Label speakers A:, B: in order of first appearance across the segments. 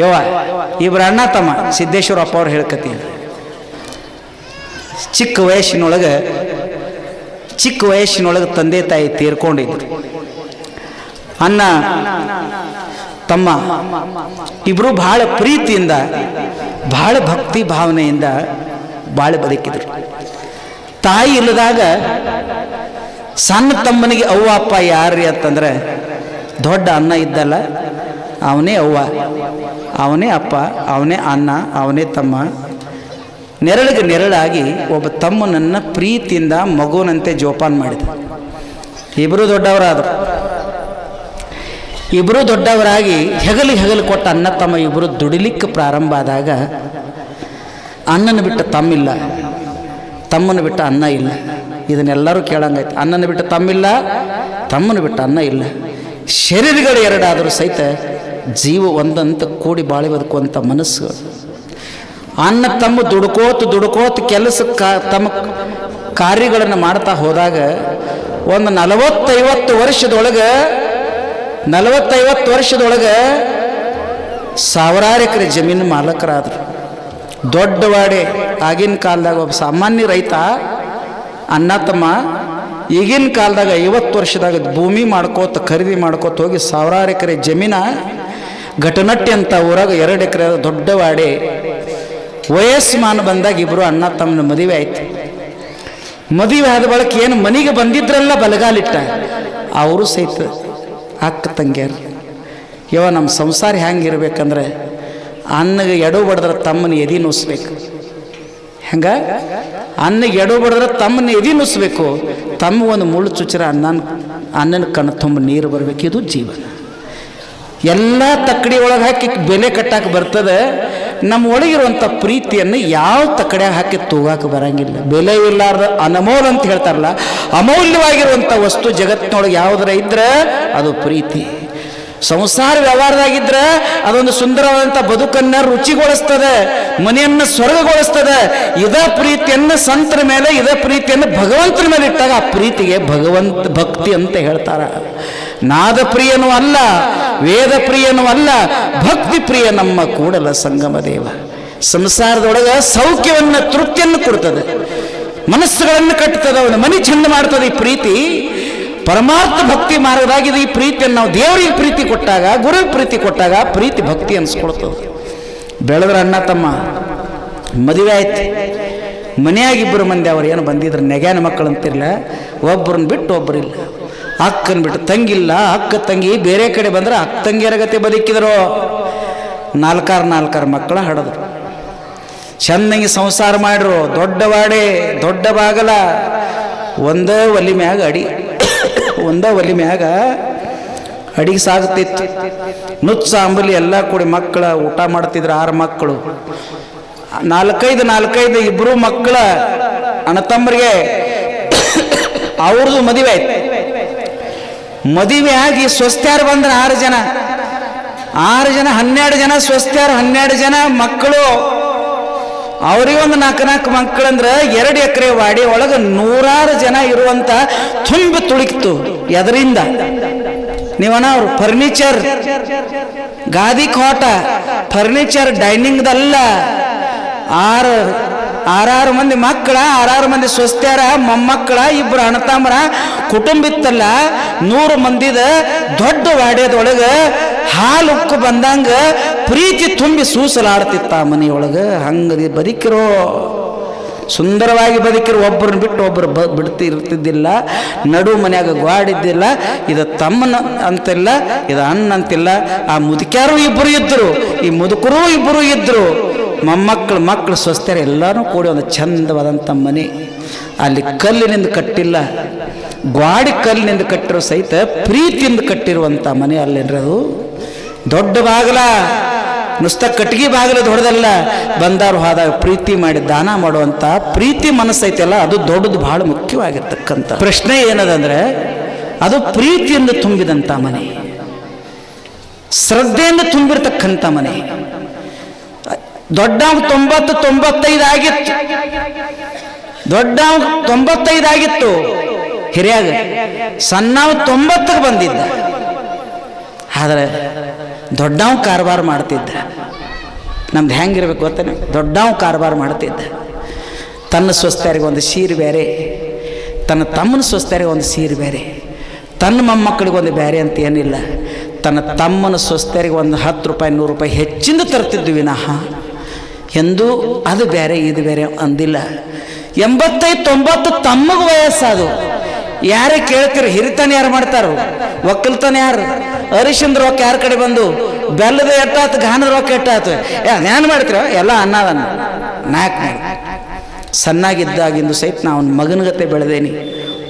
A: ಯವ್ವ ಇಬ್ಬರ ಅಣ್ಣ ತಮ್ಮ, ಸಿದ್ದೇಶ್ವರಪ್ಪ ಅವ್ರು ಹೇಳ್ಕತ್ತೀನಿ ಚಿಕ್ಕ ವಯಸ್ಸಿನೊಳಗೆ ಚಿಕ್ಕ ವಯಸ್ಸಿನೊಳಗೆ ತಂದೆ ತಾಯಿ ತೀರ್ಕೊಂಡಿದ್ರು. ಅಣ್ಣ, ತಮ್ಮ, ಇಬ್ರು ಬಹಳ ಪ್ರೀತಿಯಿಂದ ಬಹಳ ಭಕ್ತಿ ಭಾವನೆಯಿಂದ ಭಾಳ ಬದುಕಿದ್ರು. ತಾಯಿ ಇಲ್ಲದಾಗ ಸಣ್ಣ ತಮ್ಮನಿಗೆ ಅವ್ವ, ಅಪ್ಪ ಯಾರ್ರಿ ಅಂತಂದ್ರೆ, ದೊಡ್ಡ ಅನ್ನ ಇದ್ದಲ್ಲ ಅವನೇ ಅವ್ವ, ಅವನೇ ಅಪ್ಪ, ಅವನೇ ಅನ್ನ ಅವನೇ ತಮ್ಮ. ನೆರಳಿಗೆ ನೆರಳಾಗಿ ಒಬ್ಬ ತಮ್ಮನನ್ನು ಪ್ರೀತಿಯಿಂದ ಮಗುವಿನಂತೆ ಜೋಪಾನ ಮಾಡಿದ. ಇಬ್ಬರು ದೊಡ್ಡವರಾದರು. ಇಬ್ಬರು ದೊಡ್ಡವರಾಗಿ ಹೆಗಲು ಹೆಗಲು ಕೊಟ್ಟ ಅಣ್ಣ ತಮ್ಮ ಇಬ್ಬರು ದುಡಿಲಿಕ್ಕೆ ಪ್ರಾರಂಭ ಆದಾಗ ಅಣ್ಣನ ಬಿಟ್ಟ ತಮ್ಮಿಲ್ಲ. ತಮ್ಮನ ಬಿಟ್ಟ ಅನ್ನ ಇಲ್ಲ. ಇದನ್ನೆಲ್ಲರೂ ಕೇಳಂಗೈತೆ ಅಣ್ಣನ ಬಿಟ್ಟ ತಮ್ಮಿಲ್ಲ, ತಮ್ಮನ ಬಿಟ್ಟ ಅನ್ನ ಇಲ್ಲ. ಶರೀರಗಳು ಎರಡಾದರೂ ಸಹಿತ ಜೀವ ಒಂದಂತ ಕೂಡಿ ಬಾಳಿ ಬದುಕುವಂಥ ಮನಸ್ಸು. ಅನ್ನ ತಮ್ಮ ದುಡ್ಕೋತ ದುಡ್ಕೋತ ಕೆಲಸ ತಮ್ಮ ಕಾರ್ಯಗಳನ್ನು ಮಾಡ್ತಾ ಹೋದಾಗ ಒಂದು ನಲವತ್ತೈವತ್ತು ವರ್ಷದೊಳಗೆ ನಲವತ್ತೈವತ್ತು ವರ್ಷದೊಳಗೆ ಸಾವಿರಾರು ಎಕರೆ ಜಮೀನು ಮಾಲಕರಾದರು. ದೊಡ್ಡವಾಡೆ ಆಗಿನ ಕಾಲದಾಗ ಒಬ್ಬ ಸಾಮಾನ್ಯ ರೈತ ಅನ್ನ ತಮ್ಮ ಈಗಿನ ಕಾಲದಾಗ ಐವತ್ತು ವರ್ಷದಾಗ ಭೂಮಿ ಮಾಡ್ಕೋತ, ಖರೀದಿ ಮಾಡ್ಕೋತ ಹೋಗಿ ಸಾವಿರಾರು ಎಕರೆ ಜಮೀನ ಘಟನಟ್ಟಿ ಅಂತ ಊರಾಗ ಎರಡು ಎಕರೆ ದೊಡ್ಡವಾಡೆ ವಯಸ್ಮಾನ ಬಂದಾಗ ಇಬ್ಬರು ಅಣ್ಣ ತಮ್ಮನ ಮದುವೆ ಆಯ್ತು. ಮದುವೆ ಆದ ಬಳಿಕ ಏನು ಮನೆಗೆ ಬಂದಿದ್ರಲ್ಲ ಬಲಗಾಲಿಟ್ಟ? ಅವರು ಸಹಿತ ಅಕ್ಕ ತಂಗಿಯರು. ಯವ ನಮ್ಮ ಸಂಸಾರ ಹೆಂಗಿರ್ಬೇಕಂದ್ರೆ ಅನ್ನಗೆ ಎಡೋ ಬಡಿದ್ರೆ ತಮ್ಮನ ಎದಿ ನುಸ್ಬೇಕು. ಹೆಂಗ? ಅನ್ನಗೆ ಎಡೋ ಬಡಿದ್ರೆ ತಮ್ಮನ ಎದಿ ನುಸ್ಬೇಕು. ತಮ್ಮ ಒಂದು ಮುಳ್ಳು ಚುಚ್ಚರ ಅನ್ನನ ಅನ್ನನ ಕಣ್ಣು ತುಂಬ ನೀರು ಬರಬೇಕು. ಇದು ಜೀವನ. ಎಲ್ಲ ತಕ್ಕಡಿ ಒಳಗೆ ಹಾಕಿ ಬೆಲೆ ಕಟ್ಟಾಕೆ ಬರ್ತದೆ ನಮ್ಮ ಒಳಗಿರುವಂಥ ಪ್ರೀತಿಯನ್ನು ಯಾವ ತಕ್ಕಡಿಯಾಗ ಹಾಕಿ ತೂಗಾಕೆ ಬರಂಗಿಲ್ಲ. ಬೆಲೆ ಇಲ್ಲಾರ್ದ ಅನಮೋಲ್ ಅಂತ ಹೇಳ್ತಾರಲ್ಲ ಅಮೂಲ್ಯವಾಗಿರುವಂಥ ವಸ್ತು ಜಗತ್ತಿನೊಳಗೆ ಯಾವುದರ ಇದ್ರೆ ಅದು ಪ್ರೀತಿ. ಸಂಸಾರ ವ್ಯವಹಾರದಾಗಿದ್ರೆ ಅದೊಂದು ಸುಂದರವಾದಂಥ ಬದುಕನ್ನು ರುಚಿಗೊಳಿಸ್ತದೆ, ಮನೆಯನ್ನು ಸ್ವರ್ಗಗೊಳಿಸ್ತದೆ, ಇದೇ ಪ್ರೀತಿಯನ್ನು ಸಂತರ ಮೇಲೆ, ಇದೇ ಪ್ರೀತಿಯನ್ನು ಭಗವಂತನ ಮೇಲೆ ಇಟ್ಟಾಗ ಆ ಪ್ರೀತಿಗೆ ಭಗವಂತ ಭಕ್ತಿ ಅಂತ ಹೇಳ್ತಾರೆ. ನಾದ ಪ್ರಿಯನೂ ಅಲ್ಲ ವೇದ ಪ್ರಿಯನೂ ಅಲ್ಲ ಭಕ್ತಿ ಪ್ರಿಯ ನಮ್ಮ ಕೂಡಲ ಸಂಗಮ ದೇವ ಸಂಸಾರದೊಳಗೆ ಸೌಖ್ಯವನ್ನು, ತೃಪ್ತಿಯನ್ನು ಕೊಡ್ತದೆ. ಮನಸ್ಸುಗಳನ್ನು ಕಟ್ಟುತ್ತದೆ ಅವನು ಮನಿ ಚಂದ ಮಾಡ್ತದೆ ಈ ಪ್ರೀತಿ. ಪರಮಾರ್ಥ ಭಕ್ತಿ ಮಾರ್ಗದಾಗಿದೆ ಈ ಪ್ರೀತಿಯನ್ನು ನಾವು ದೇವರಿಗೆ ಪ್ರೀತಿ ಕೊಟ್ಟಾಗ ಗುರು ಪ್ರೀತಿ ಕೊಟ್ಟಾಗ ಪ್ರೀತಿ ಭಕ್ತಿ ಅನ್ಸ್ಕೊಳ್ತದೆ. ಬೆಳೆದ್ರ ಅಣ್ಣ ತಮ್ಮ, ಮದುವೆ ಆಯ್ತು. ಮನೆಯಾಗಿಬ್ಬರು ಮಂದಿ, ಅವ್ರು ಏನು ಬಂದಿದ್ರು, ನೆಗ್ಯಾನ ಮಕ್ಕಳು ಅಂತಿರಲ್ಲ ಒಬ್ಬರನ್ನ ಬಿಟ್ಟು ಒಬ್ಬರಿಲ್ಲ. ಅಕ್ಕನ ಬಿಟ್ಟು ತಂಗಿಲ್ಲ ಅಕ್ಕ ತಂಗಿ, ಬೇರೆ ಕಡೆ ಬಂದ್ರೆ ಅಕ್ಕ ತಂಗಿಯರ ಗತಿ ಬದುಕಿದ್ರು? ನಾಲ್ಕಾರ ನಾಲ್ಕಾರ ಮಕ್ಕಳ ಹಡದ್ರು. ಚೆನ್ನಾಗಿ ಸಂಸಾರ ಮಾಡ್ರು, ದೊಡ್ಡ ವಾಡೆ, ದೊಡ್ಡ ಬಾಗಲ, ಒಂದೇ ಒಲಿ ಮ್ಯಾಗ ಅಡಿ, ಒಂದೇ ಒಲಿ ಮ್ಯಾಗ ಅಡಿಗೆ ಸಾಗುತ್ತಿತ್ತು ನುಚ್ಚ, ಅಂಬಲಿ ಎಲ್ಲ ಕೂಡಿ ಮಕ್ಕಳ ಊಟ ಮಾಡ್ತಿದ್ರು ಆರು ಮಕ್ಕಳು. ನಾಲ್ಕೈದು ನಾಲ್ಕೈದು ಇಬ್ಬರು ಮಕ್ಕಳ ಅಣ್ಣತಮ್ಮರಿಗೆ ಅವ್ರದ್ದು ಮದುವೆ ಆಯ್ತು. ಮದುವೆ ಆಗಿ ಸ್ವಸ್ತ್ಯಾರು ಬಂದ್ರೆ ಆರು ಜನ. ಆರು ಜನ, ಹನ್ನೆರಡು ಜನ ಸ್ವಸ್ತ್ಯಾರು, ಹನ್ನೆರಡು ಜನ ಮಕ್ಕಳು. ಅವ್ರಿಗೆ ಒಂದು ನಾಲ್ಕು ನಾಲ್ಕು ಮಕ್ಕಳಂದ್ರೆ ಎರಡು ಎಕರೆ ವಾಡಿ, ಒಳಗೆ ನೂರಾರು ಜನ ಇರುವಂತ ತುಂಬಿ ತುಳಿಕ್ತು ಎದರಿಂದ. ನೀವಣ್ಣ, ಅವ್ರು ಫರ್ನಿಚರ್, ಗಾದಿ ಕೋಟ, ಫರ್ನಿಚರ್, ಡೈನಿಂಗ್ದಲ್ಲ. ಆರು ಆರಾರು ಮಂದಿ ಮಕ್ಕಳ ಆರಾರು ಮಂದಿ ಸ್ವಸ್ತ್ಯಾರ ಮೊಮ್ಮಕ್ಕಳ ಇಬ್ರು ಅಣ್ಣತಮ್ಮರ ಕುಟುಂಬ ಇತ್ತಲ್ಲ ನೂರು ಮಂದಿದ ದೊಡ್ಡ ವಾಡ್ಯದೊಳಗೆ ಹಾಲು ಉಕ್ಕು ಬಂದಂಗ ಪ್ರೀತಿ ತುಂಬಿ ಸೂಸಲಾಡ್ತಿತ್ತ ಆ ಮನೆಯೊಳಗೆ ಹಂಗದಿ ಬದುಕಿರೋ ಸುಂದರವಾಗಿ ಬದುಕಿರೋ ಒಬ್ಬರನ್ನ ಬಿಟ್ಟು ಒಬ್ಬರು ಬ ಬಿಡ್ತಿ ಇರ್ತಿದ್ದಿಲ್ಲ ನಡು ಮನ್ಯಾಗ ಗ್ವಾಡಿದ್ದಿಲ್ಲ ಇದು ತಮ್ಮನ ಅಂತಿಲ್ಲ ಇದು ಅಣ್ಣ ಅಂತಿಲ್ಲ ಆ ಮುದುಕ್ಯಾರು ಇಬ್ಬರು ಇದ್ದರು ಈ ಮುದುಕರು ಇಬ್ಬರು ಇದ್ದರು ಮೊಮ್ಮಕ್ಕಳು, ಮಕ್ಕಳು ಸ್ವಸ್ಥರು ಎಲ್ಲರೂ ಕೂಡಿ ಒಂದು ಚಂದವಾದಂಥ ಮನೆ. ಅಲ್ಲಿ ಕಲ್ಲಿನಿಂದ ಕಟ್ಟಿಲ್ಲ, ಗ್ವಾಡಿ ಕಲ್ಲಿನಿಂದ ಕಟ್ಟಿರೋ ಸಹಿತ ಪ್ರೀತಿಯಿಂದ ಕಟ್ಟಿರುವಂಥ ಮನೆ ಅಲ್ಲೇನ್ರಿ ಅದು ದೊಡ್ಡ ಬಾಗಲ. ನುಸ್ತ ಕಟ್ಟಿಗೆ ಬಾಗಿಲು ದೊಡ್ಡದಲ್ಲ. ಬಂದಾರು ಹೋದಾಗ ಪ್ರೀತಿ ಮಾಡಿ ದಾನ ಮಾಡುವಂಥ ಪ್ರೀತಿ ಮನಸ್ಸೈತಲ್ಲ ಅದು ದೊಡ್ಡದು ಬಹಳ ಮುಖ್ಯವಾಗಿರ್ತಕ್ಕಂಥ. ಪ್ರಶ್ನೆ ಏನದಂದ್ರೆ, ಅದು ಪ್ರೀತಿಯಿಂದ ತುಂಬಿದಂಥ ಮನೆ. ಶ್ರದ್ಧೆಯಿಂದ ತುಂಬಿರ್ತಕ್ಕಂಥ ಮನೆ. ದೊಡ್ಡ ತೊಂಬತ್ತು ತೊಂಬತ್ತೈದು ಆಗಿತ್ತು. ದೊಡ್ಡ ತೊಂಬತ್ತೈದು ಆಗಿತ್ತು. ಹಿರಿಯಾಗ ಸಣ್ಣವ್ ತೊಂಬತ್ತಕ್ಕೆ ಬಂದಿದ್ದ. ಆದರೆ ದೊಡ್ಡವ್ ಕಾರವಾರ ಮಾಡ್ತಿದ್ದ. ನಮ್ದು ಹೆಂಗಿರ್ಬೇಕು ಗೊತ್ತೇನೆ ದೊಡ್ಡವ್ ಕಾರವಾರ ಮಾಡ್ತಿದ್ದ. ತನ್ನ ಸ್ವಸ್ಥರಿಗೆ ಒಂದು ಸೀರೆ ಬೇರೆ ತನ್ನ ತಮ್ಮನ ಸ್ವಸ್ಥರಿಗೆ ಒಂದು ಸೀರೆ ಬೇರೆ ತನ್ನ ಮೊಮ್ಮಕ್ಕಳಿಗೆ ಒಂದು ಬೇರೆ ಅಂತ ಏನಿಲ್ಲ. ತನ್ನ ತಮ್ಮನ ಸ್ವಸ್ಥರಿಗೆ ಒಂದು ಹತ್ತು ರೂಪಾಯಿ, ನೂರು ರೂಪಾಯಿ ಹೆಚ್ಚಿಂದ ತರ್ತಿದ್ವಿ ವಿನಃ. ಎಂದೂ ಅದು ಬೇರೆ, ಇದು ಬೇರೆ ಅಂದಿಲ್ಲ. ಎಂಬತ್ತೈದು ತೊಂಬತ್ತು ತಮ್ಮಗ ವಯಸ್ಸದು. ಯಾರೇ ಕೇಳ್ತೀರಿ ಹಿರಿತನ ಯಾರು ಮಾಡ್ತಾರೋ? ಒಕ್ಕಲ್ತನ ಯಾರು? ಅರಿಶಿಂದ್ರ ರೊಕ್ಕ ಯಾರ ಕಡೆ ಬಂದು? ಬೆಲ್ಲದ ಎಟ್ಟಾತು, ಗಾನದ ರೊಕ್ಕ ಎಟ್ಟಾತು? ಏನು ಮಾಡ್ತೀರ? ಎಲ್ಲ ಅನ್ನದನ್ನ ನಾಲ್ಕು ಸಣ್ಣಾಗಿದ್ದಾಗಿಂದು ಸಹಿತ ನಾ ಅವ್ನ ಮಗನಗತೆ ಬೆಳೆದೇನಿ.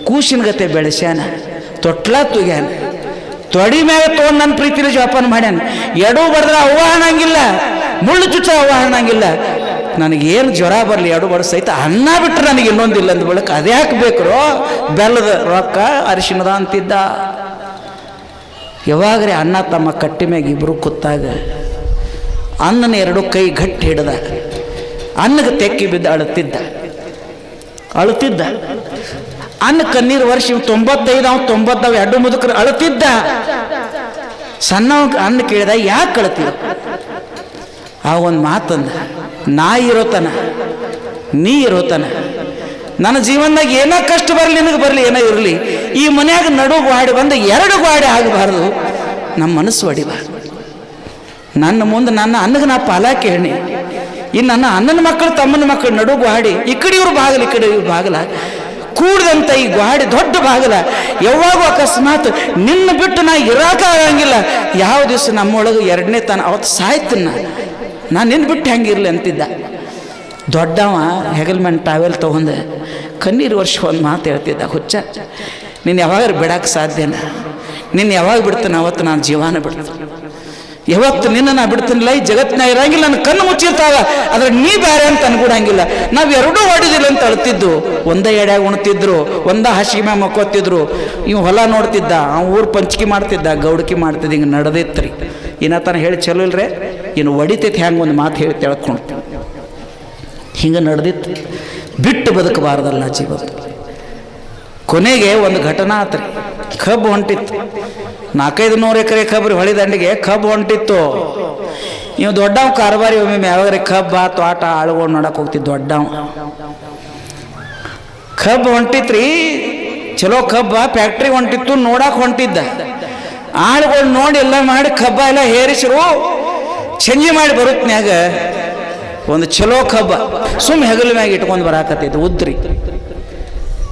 A: ಕೂಸಿನ ಗತೆ ಬೆಳೆಸ್ಯಾನ. ತೊಟ್ಲ ತುಗ್ಯಾನ. ತೊಡಿ ಮೇಲೆ ತೊಗೊಂಡು ನನ್ನ ಪ್ರೀತಿಲಿ ಜೋಪಾನ ಮಾಡ್ಯಾನ. ಎಡೂ ಬಡ್ದ್ರೆ ಅವ್ವ ಅನ್ನಂಗಿಲ್ಲ. ಮುಳ್ಳು ಚುಚ್ಚ ಅನ್ನಂಗಿಲ್ಲ ನನಗೇನು ಜ್ವರ ಬರಲಿ, ಎರಡು ಬಡ ಸಹಿತ ಅನ್ನ ಬಿಟ್ಟರೆ ನನಗೆ ಇನ್ನೊಂದಿಲ್ಲ ಅಂದ ಬಳಿಕ ಅದೇ ಹಾಕ್ಬೇಕ್ರೋ ಬೆಲ್ಲದ ರೊಕ್ಕ ಅರಿಶಿಣದ ಅಂತಿದ್ದ. ಯಾವಾಗ್ರೆ ಅಣ್ಣ ತಮ್ಮ ಕಟ್ಟಿ ಮ್ಯಾಗ ಇಬ್ಬರು ಕೂತಾಗ, ಅನ್ನನ ಎರಡು ಕೈ ಗಟ್ಟಿ ಹಿಡ್ದ, ಅನ್ನಗೆ ತೆಕ್ಕಿ ಬಿದ್ದ, ಅಳುತ್ತಿದ್ದ. ಅಳುತ್ತಿದ್ದ. ಅನ್ನ ಕಣ್ಣೀರು ವರ್ಷ ಇವ್ ತೊಂಬತ್ತೈದು ಅವ್ನು ತೊಂಬತ್ತವ್ ಎರಡು ಮುದುಕರು ಅಳುತ್ತಿದ್ದ. ಸಣ್ಣ ಅನ್ನ ಕೇಳಿದ, ಯಾಕೆ ಅಳ್ತೀವ ಆ ಒಂದು ಮಾತಂದ ನಾ ಇರೋತನ, ನೀ ಇರೋತನ, ನನ್ನ ಜೀವನದಾಗ ಏನೋ ಕಷ್ಟ ಬರಲಿ, ನಿನಗೆ ಬರಲಿ, ಏನೋ ಇರಲಿ, ಈ ಮನ್ಯಾಗ ನಡು ಗಾಡಿ ಬಂದು ಎರಡು ಗಾಡಿ ಆಗಬಾರ್ದು, ನಮ್ಮ ಮನಸ್ಸು ಹೊಡಿಬಾರ್ದು ನನ್ನ ಮುಂದೆ ನನ್ನ ಅನ್ನಗೆ ನಾ ಪಾಲ ಕೇಳಿ ಇನ್ನು ನನ್ನ ಅಣ್ಣನ ಮಕ್ಕಳು, ತಮ್ಮನ ಮಕ್ಕಳು ನಡು ಗಾಡಿ, ಈ ಕಡೆ ಇವ್ರು ಬಾಗಲ, ಈ ಕಡೆ ಇವ್ರು ಬಾಗಲ ಕೂಡಿದಂಥ ಈ ಗಾಡಿ ದೊಡ್ಡ ಬಾಗಲ, ಯಾವಾಗೂ ಅಕಸ್ಮಾತ್ ನಿನ್ನ ಬಿಟ್ಟು ನಾ ಇರಾಕಾಗಂಗಿಲ್ಲ ಯಾವ ದಿವಸ ನಮ್ಮೊಳಗೆ ಎರಡನೇ ತಾನ ಅವತ್ತು ಸಾಯ್ತೀನಿ ನಾನು ನಿನ್ನ ಬಿಟ್ಟು ಹೆಂಗಿರಲಿ ಅಂತಿದ್ದ. ದೊಡ್ಡವ ಹೆಗಲ್ಮೆನ್ ಟ್ರಾವೆಲ್ ಟಾವೆಲ್ ತೊಗೊಂಡು ಕಣ್ಣೀರು ವರ್ಷ ಒಂದು ಮಾತು ಹೇಳ್ತಿದ್ದ, ಹುಚ್ಚ, ನೀನು ಯಾವಾಗ ಬಿಡಕ್ಕೆ ಸಾಧ್ಯನ ನಿನ್ನ ಯಾವಾಗ ಬಿಡ್ತಾನೆ ಅವತ್ತು ನಾನು ಜೀವನ ಬಿಡ್ತೀನಿ. ಯಾವತ್ತು ನಿನ್ನ ನಾ ಬಿಡ್ತೀನಿಲ್ಲ, ಈ ಜಗತ್ತಿನಾಗ ಇರಂಗಿಲ್ಲ ನನ್ನ ಕಣ್ಣು ಮುಚ್ಚಿರ್ತಾವ, ಆದ್ರೆ ನೀ ಬೇರೆ ಅಂತ ಅನ್ಕೊಡಂಗಿಲ್ಲ ನಾವು ಎರಡೂ ಹೊಡಿದಿಲ್ಲ ಅಂತ ಅಳ್ತಿದ್ದು. ಒಂದೇ ಎಡ್ಯಾಗ ಉಣ್ತಿದ್ರು, ಒಂದ ಹಾಸಿಗೆ ಮ್ಯಾಮ್ ಮಕ್ಕೋತಿದ್ರು. ಇವ್ ಹೊಲ ನೋಡ್ತಿದ್ದ ಅವ ಊರು ಪಂಚಿಕೆ ಮಾಡ್ತಿದ್ದ, ಗೌಡಕಿ ಮಾಡ್ತಿದ್ದ, ಹಿಂಗೆ ನಡೆದಿತ್ರಿ. ಏನತನ ಹೇಳಿ ಚಲೋ ಇಲ್ರಿ? ಇನ್ನು ಒಡಿತೈತೆ ಹ್ಯಾಂಗೆ ಒಂದು ಮಾತು ಹೇಳಿ ತಿಳ್ಕೊಂಡು ಹಿಂಗೆ ನಡೆದಿತ್ತು. ಬಿಟ್ಟು ಬದುಕಬಾರ್ದಲ್ಲ ಜೀವ. ಕೊನೆಗೆ ಒಂದು ಘಟನಾ ಆತ್ರಿ. ಕಬ್ಬು ಹೊಂಟಿತ್ತು. ನಾಲ್ಕೈದು ನೂರು ಎಕರೆ ಕಬ್ಬು ರೀ ಹೊಳಿ ದಂಡಿಗೆ ಕಬ್ಬು ಹೊಂಟಿತ್ತು. ಇವು ದೊಡ್ಡವ ಕಾರಬಾರಿ ಒಮ್ಮೆ ಯಾವಾಗ್ರಿ ಕಬ್ಬ, ತೋಟ, ಆಳುಗಳು ನೋಡಕ್ಕೆ ಹೋಗ್ತಿದ್ದು ದೊಡ್ಡವ. ಕಬ್ಬು ಹೊಂಟಿತ್ರಿ. ಚಲೋ ಕಬ್ಬ ಫ್ಯಾಕ್ಟ್ರಿ ಹೊಂಟಿತ್ತು ನೋಡಕ್ಕೆ ಹೊಂಟಿದ್ದ. ಆಳುಗಳು ನೋಡಿ ಎಲ್ಲ ಮಾಡಿ ಕಬ್ಬ ಎಲ್ಲ ಹೇರಿಸಿರು. ಚಂಜಿ ಮಾಡಿ ಬರುತ್ತನ್ಯಾಗ ಒಂದು ಚಲೋ ಕಬ್ಬ ಸುಮ್ಮ ಹೆಗಲ ಮ್ಯಾಗ ಇಟ್ಕೊಂಡು ಬರಾಕತ್ತೈತೆ, ಉದ್ರಿ.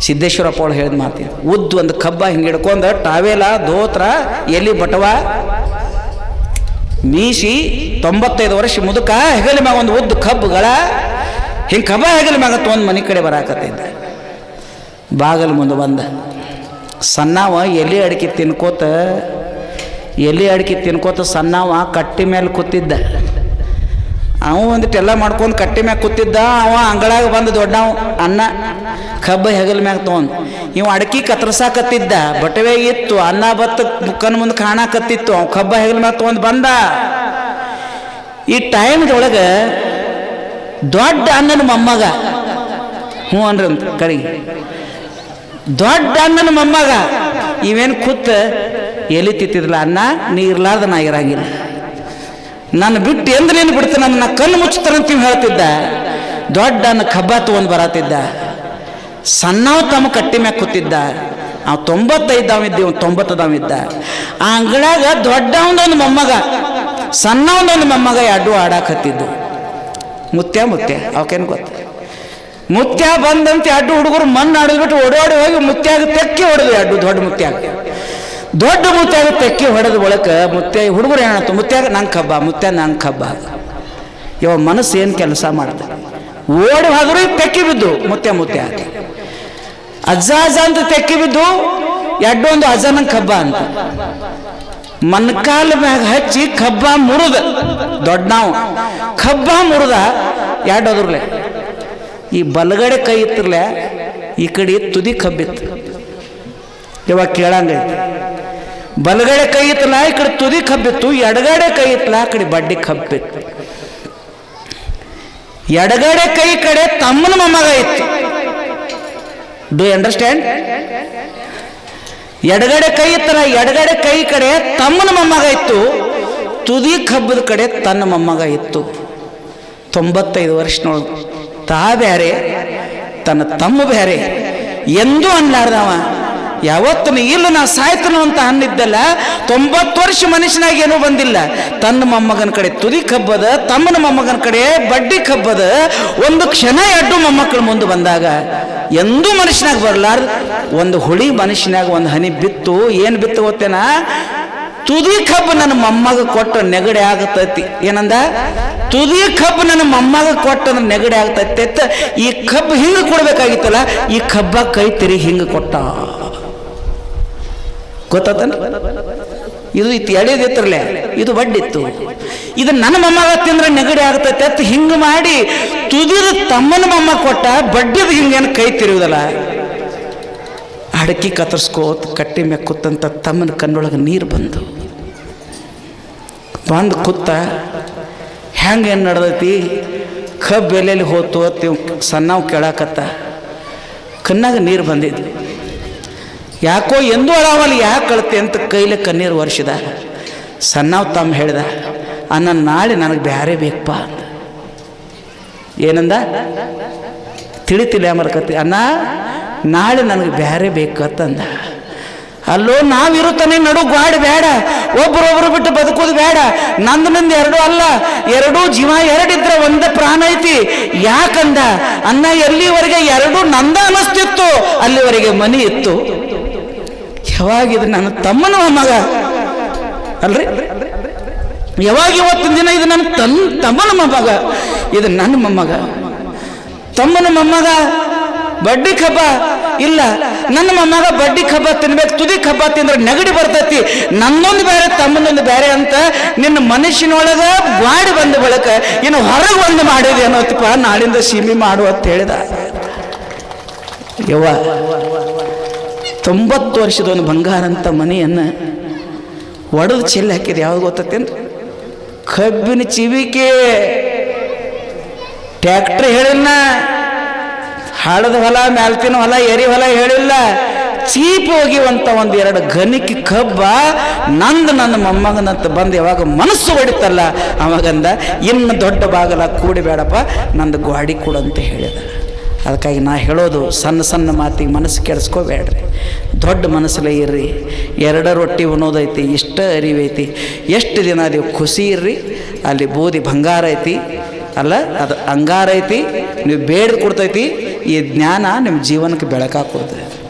A: ಸಿದ್ದೇಶ್ವರಪ್ಪ ಅವಳು ಹೇಳಿದ ಮಾತಿ ಉದ್ದು ಒಂದು ಕಬ್ಬ ಹಿಂಗೆ ಹಿಡ್ಕೊಂಡು ಟಾವೆಲ ದೋತ್ರ ಎಲಿ ಬಟವ ಮೀಸಿ ತೊಂಬತ್ತೈದು ವರ್ಷ ಮುದುಕ, ಹೆಗಲ ಮ್ಯಾಗ ಒಂದು ಉದ್ದು ಕಬ್ಬುಗಳ, ಹಿಂಗೆ ಕಬ್ಬ ಹೆಗಲ ಮ್ಯಾಗ ತೊಗೊಂಡು ಮನೆ ಕಡೆ ಬರಾಕತ್ತೈತೆ. ಬಾಗಲ್ ಮುಂದೆ ಬಂದ. ಸಣ್ಣವ ಎಲೆ ಅಡಿಕೆ ತಿನ್ಕೋತ ಎಲೆ ಅಡಿಕೆ ತಿನ್ಕೋತ ಸಣ್ಣವ ಕಟ್ಟಿ ಮೇಲೆ ಕೂತಿದ್ದ. ಅವ ಒಂದಿಟ್ಟು ಎಲ್ಲ ಮಾಡ್ಕೊಂಡು ಕಟ್ಟಿ ಮ್ಯಾಗ ಕೂತಿದ್ದ, ಅವ ಅಂಗಳಾಗ ಬಂದು ದೊಡ್ಡವ ಅನ್ನ ಕಬ್ಬ ಹೆಗಲ ಮ್ಯಾಗ ತೊಗೊಂಡು. ಇವ ಅಡಕಿ ಕತ್ತರ್ಸಾಕತ್ತಿದ್ದ ಬಟವೆ ಇತ್ತು, ಅನ್ನ ಬತ್ತ ಮುಕ್ಕನ ಮುಂದೆ ಕಾಣಾಕತ್ತಿತ್ತು, ಅವ ಕಬ್ಬ ಹೆಗಲ ಮ್ಯಾಗ ತೊಗೊಂಡು ಬಂದ. ಈ ಟೈಮ್ದೊಳಗೆ ದೊಡ್ಡ ಅನ್ನನ ಮೊಮ್ಮಗ, ಹ್ಞೂ ಅನ್ರಿ ಅಂತ ದೊಡ್ಡ ಅನ್ನನ ಮೊಮ್ಮಗ ಇವೇನು ಕೂತ ಎಲಿ ತಿತ್ತಿದ್ಲ ಅನ್ನ ನೀ ಇರ್ಲಾರ್ದ ನಾ ಇರಂಗಿಲ್ಲ. ನಾನು ಬಿಟ್ಟು ಎಂದ್ರೇನು ಬಿಡ್ತು ಬಿಡ್ತೀನಿ ನನ್ನ ಕಣ್ಣು ಮುಚ್ಚುತ್ತಾರಂತ ನೀವು ಹೇಳ್ತಿದ್ದ. ದೊಡ್ಡ ಅನ್ನ ಕಬ್ಬ ತೊಗೊಂಡು ಬರತ್ತಿದ್ದ. ಸಣ್ಣವ ತಮ್ಮ ಕಟ್ಟಿ ಮ್ಯಾಗ ಕೂತಿದ್ದ. ಅವ್ ತೊಂಬತ್ತೈದವಿದ್ದ ಇವ್ ತೊಂಬತ್ತದವ ಇದ್ದ. ಆ ಅಂಗಳಾಗ ದೊಡ್ಡವನೊಂದು ಮೊಮ್ಮಗ, ಸಣ್ಣವನೊಂದು ಮೊಮ್ಮಗ ಎರಡು ಆಡಾಕತ್ತಿದ್ದು. ಮುತ್ಯ ಮುತ್ಯ ಅವಕೇನು ಗೊತ್ತ? ಮುತ್ಯ ಬಂದಂತೆ ಅಡ್ಡು ಹುಡುಗರು ಮಣ್ಣು ಆಡಿದ್ಬಿಟ್ಟು ಓಡೋಡಿ ಹೋಗಿ ಮುತ್ಯಾಗ ತೆಕ್ಕಿ ಹೊಡೆದು ಅಡ್ಡು ದೊಡ್ಡ ಮುತ್ಯಾಗ ದೊಡ್ಡ ಮುತ್ಯಾಗ ತೆಕ್ಕಿ ಹೊಡೆದ ಒಳಕ ಮುತ್ಯ ಹುಡುಗರು ಏನಾಯ್ತು? ಮುತ್ಯಾಗ ನಂಗೆ ಕಬ್ಬ ಮುತ್ಯ ನಂಗೆ ಕಬ್ಬ ಇವ ಮನಸ್ಸು ಏನು ಕೆಲಸ ಮಾಡ್ತಾರೆ ಓಡಿ ಹೋದ್ರು ತೆಕ್ಕಿ ಬಿದ್ದು ಮುತ್ಯ ಮುತ್ಯ ಆತ ಅಜ್ಜ ಅಜ್ಜ ಅಂತ ತೆಕ್ಕಿ ಬಿದ್ದು ಎಡ್ಡೊಂದು ನಂಗೆ ಕಬ್ಬ ಅಂತ. ಮನ್ಕಾಲ ಮ್ಯಾಗ ಹಚ್ಚಿ ಕಬ್ಬ ಮುರಿದ. ದೊಡ್ಡ ನಾವು. ಕಬ್ಬ ಮುರಿದ ಎರಡೋದ್ರಲೆ ಈ ಬಲಗಡೆ ಕೈ ಇತ್ತಿರ್ಲೆ ಈ ಕಡೆ ತುದಿ ಕಬ್ಬಿತ್ತು. ಇವಾಗ ಕೇಳಂಗೈತಿ. ಬಲಗಡೆ ಕೈ ಇತ್ತಲ್ಲ ಈ ಕಡೆ ತುದಿ ಕಬ್ಬಿತ್ತು, ಎಡಗಡೆ ಕೈ ಇತ್ತಲ್ಲ ಆ ಕಡೆ ಬಡ್ಡಿ ಕಬ್ಬಿತ್ತು. ಎಡಗಡೆ ಕೈ ಕಡೆ ತಮ್ಮನ ಮೊಮ್ಮಗ ಇತ್ತು. ಡು ಅಂಡರ್ಸ್ಟ್ಯಾಂಡ್ ಎಡಗಡೆ ಕೈ ಇತ್ತಲ್ಲ ಎಡಗಡೆ ಕೈ ಕಡೆ ತಮ್ಮನ ಮೊಮ್ಮಗ ಇತ್ತು. ತುದಿ ಕಬ್ಬದ ಕಡೆ ತನ್ನ ಮೊಮ್ಮಗ ಇತ್ತು. ತೊಂಬತ್ತೈದು ವರ್ಷನೊಳಗೆ. ತಾ ಬ್ಯಾರೆ, ತನ್ನ ತಮ್ಮ ಬ್ಯಾರೆ. ಎಂದೂ ಅನ್ಲಾರ್ದವ. ಯಾವತ್ತೂ ಇಲ್ಲ ನಾ ಸಾಯ್ತನು ಅಂತ ಅನ್ನಿದ್ದಲ್ಲ, ತೊಂಬತ್ತು ವರ್ಷ ಮನುಷ್ಯನಾಗ ಏನೂ ಬಂದಿಲ್ಲ. ತನ್ನ ಮೊಮ್ಮಗನ ಕಡೆ ತುದಿ ಕಬ್ಬದ, ತಮ್ಮನ ಮೊಮ್ಮಗನ ಕಡೆ ಬಡ್ಡಿ ಕಬ್ಬದ, ಒಂದು ಕ್ಷಣ ಎಡ್ಡು ಮೊಮ್ಮಕ್ಕಳ ಮುಂದೆ ಬಂದಾಗ, ಎಂದೂ ಮನುಷ್ಯನಾಗ ಬರಲಾರ್ದು ಒಂದು ಹುಳಿ ಮನುಷ್ಯನಾಗ ಒಂದು ಹನಿ ಬಿತ್ತು, ಏನು ಬಿತ್ತು ಗೊತ್ತೇನಾ? ತುದಿ ಕಬ್ಬು ನನ್ನ ಮೊಮ್ಮಗ ಕೊಟ್ಟು ನೆಗಡಿ ಆಗತೈತಿ. ಏನಂದ? ತುದಿ ಕಬ್ಬು ನನ್ನ ಮೊಮ್ಮಗ ಕೊಟ್ಟ ನೆಗಡಿ ಆಗ್ತೈತೆ ಈ ಕಬ್ಬು ಹಿಂಗೆ ಕೊಡ್ಬೇಕಾಗಿತ್ತಲ್ಲ, ಈ ಕಬ್ಬ ಕೈ ತಿರಿ ಹಿಂಗೆ ಕೊಟ್ಟ. ಗೊತ್ತಾತನ? ಇದು ಇತ್ತು ಎಳೆದಿತ್ತರಲೆ ಇದು ಬಡ್ಡಿತ್ತು. ಇದು ನನ್ನ ಮೊಮ್ಮಗ ತಿಂದ್ರೆ ನೆಗಡಿ ಆಗ್ತೈತೆ ಅಂತ ಹಿಂಗೆ ಮಾಡಿ ತುದಿದ ತಮ್ಮನ ಮೊಮ್ಮ ಕೊಟ್ಟ, ಬಡ್ಡಿದ ಹಿಂಗೇನು ಕೈ ತಿರುವುದಲ್ಲ ಅಡಕಿ ಕತ್ತರಿಸ್ಕೋತ, ಕಟ್ಟಿ ಮ್ಯಾಗ ಕೂತಂತ ತಮ್ಮನ ಕಣ್ಣೊಳಗೆ ನೀರು ಬಂದು. ಬಂದು ಕೂತ ಹೆಂಗೆ ಏನು ನಡೆದೈತಿ? ಕಬ್ಬು ಎಲ್ಲೆಲ್ಲಿ ಹೋತು ಅಂತ ಸಣ್ಣವು ಕೇಳಾಕತ್ತ. ಕಣ್ಣಾಗ ನೀರು ಬಂದಿದ್ದು ಯಾಕೋ ಎಂದೂ ಅಳಾವಲ್ಲಿ ಯಾಕೆ ಕಳ್ತೆ ಅಂತ ಕೈಲಿ ಕಣ್ಣೀರು ವರ್ಷದ ಸಣ್ಣವ್ ತಮ್ಮ ಹೇಳ್ದ ಅನ್ನ ನಾಳೆ ನನಗೆ ಬ್ಯಾರೆ ಬೇಕಪ್ಪ ಅಂತ. ಏನಂದ? ತಿಳಿ ತಿಳಿ ಮರ್ಕತಿ ಅಣ್ಣ, ನಾಳೆ ನನಗೆ ಬ್ಯಾರೆ ಬೇಕತ್ತಂದ ಅಲ್ಲೋ, ನಾವಿರುತ್ತಾನೆ, ನಡು ಗಾಡಿ ಬೇಡ. ಒಬ್ರೊಬ್ರು ಬಿಟ್ಟು ಬದುಕೋದು ಬೇಡ. ನಂದು ನಂದು ಎರಡು ಅಲ್ಲ, ಎರಡೂ ಜೀವ, ಎರಡಿದ್ರೆ ಒಂದೇ ಪ್ರಾಣ ಐತಿ. ಯಾಕಂದ? ಅನ್ನ ಎಲ್ಲಿವರೆಗೆ ಎರಡು ನಂದ ಅನಿಸ್ತಿತ್ತು ಅಲ್ಲಿವರೆಗೆ ಮನಿ ಇತ್ತು. ಯಾವಾಗಿದು ನನ್ನ ತಮ್ಮನ ಮಗ? ಅಲ್ರಿ? ಯಾವಾಗ ಇವತ್ತಿನ ದಿನ ಇದು ನನ್ನ ತನ್ ತಮ್ಮನ ಮೊಮ್ಮಗ ಇದು ನನ್ನ ಮೊಮ್ಮಗ. ತಮ್ಮನ ಮೊಮ್ಮಗ ಬಡ್ಡಿ ಕಬ್ಬ ಇಲ್ಲ. ನನ್ನ ಮಮ್ಮಗ ಬಡ್ಡಿ ಕಬ್ಬ ತಿನ್ಬೇಕು, ತುದಿ ಕಬ್ಬ ತಿಂದ್ರೆ ನೆಗಡಿ ಬರ್ತೈತಿ. ನನ್ನೊಂದು ಬೇರೆ, ತಮ್ಮನೊಂದು ಬೇರೆ ಅಂತ ನಿನ್ನ ಮನುಷ್ಯನೊಳಗ ಬಾಡಿ ಬಂದ ಬಳಕ ಇನ್ನು ಹೊರಗೆ ಒಂದು ಮಾಡಿದೆ ಅನ್ನೋತಪ್ಪ ನಾಳಿಂದ ಸೀಮೆ ಮಾಡು ಅಂತ ಹೇಳಿದ. ಯವ್ವ, ತೊಂಬತ್ತು ವರ್ಷದ ಒಂದು ಬಂಗಾರ ಅಂತ ಮನೆಯನ್ನು ಒಡೆದು ಚೆಲ್ಲಿ ಹಾಕಿದೆ, ಯಾವ್ದು ಗೊತ್ತೇನು ಕಬ್ಬಿನ ಚಿವಿಕೆ. ಟ್ಯಾಕ್ಟ್ರಿ ಹೇಳಿಲ್ಲ ಹಳದ ಹೊಲ, ಮ್ಯಾಲ್ತಿನ ಹೊಲ ಎರಿ ಹೊಲ ಹೇಳಿಲ್ಲ. ಚೀಪ್ ಹೋಗಿವಂತ ಒಂದು ಎರಡು ಗನಿಕೆ ಕಬ್ಬ ನಂದು ನನ್ನ ಮೊಮ್ಮಗನಂತ ಬಂದು ಯಾವಾಗ ಮನಸ್ಸು ಹೊಡಿತಲ್ಲ, ಅವಾಗಂದ ಇನ್ನು ದೊಡ್ಡ ಬಾಗಲ ಕೂಡಿ ಬೇಡಪ್ಪ ನಂದು ಗ್ವಾಡಿ ಕೊಡು ಅಂತ ಹೇಳಿದ. ಅದಕ್ಕಾಗಿ ನಾ ಹೇಳೋದು ಸಣ್ಣ ಸಣ್ಣ ಮಾತಿಗೆ ಮನಸ್ಸು ಕೆಡಿಸ್ಕೋಬೇಡ್ರಿ. ದೊಡ್ಡ ಮನಸ್ಸಲ್ಲೇ ಇರ್ರಿ. ಎರಡ ರೊಟ್ಟಿ ಉಣೋದೈತಿ, ಇಷ್ಟ ಅರಿವೈತಿ. ಎಷ್ಟು ದಿನ ಅದು ಖುಷಿ ಇರ್ರಿ. ಅಲ್ಲಿ ಬೂದಿ ಬಂಗಾರ ಐತಿ. ಅಲ್ಲ, ಅದು ಅಂಗಾರ ಐತಿ. ನೀವು ಬೇಡ ಕೊಡ್ತೈತಿ. ಈ ಜ್ಞಾನ ನಿಮ್ಮ ಜೀವನಕ್ಕೆ ಬೆಳಕಾಗಿ ಕೊಡ್ತೈತಿ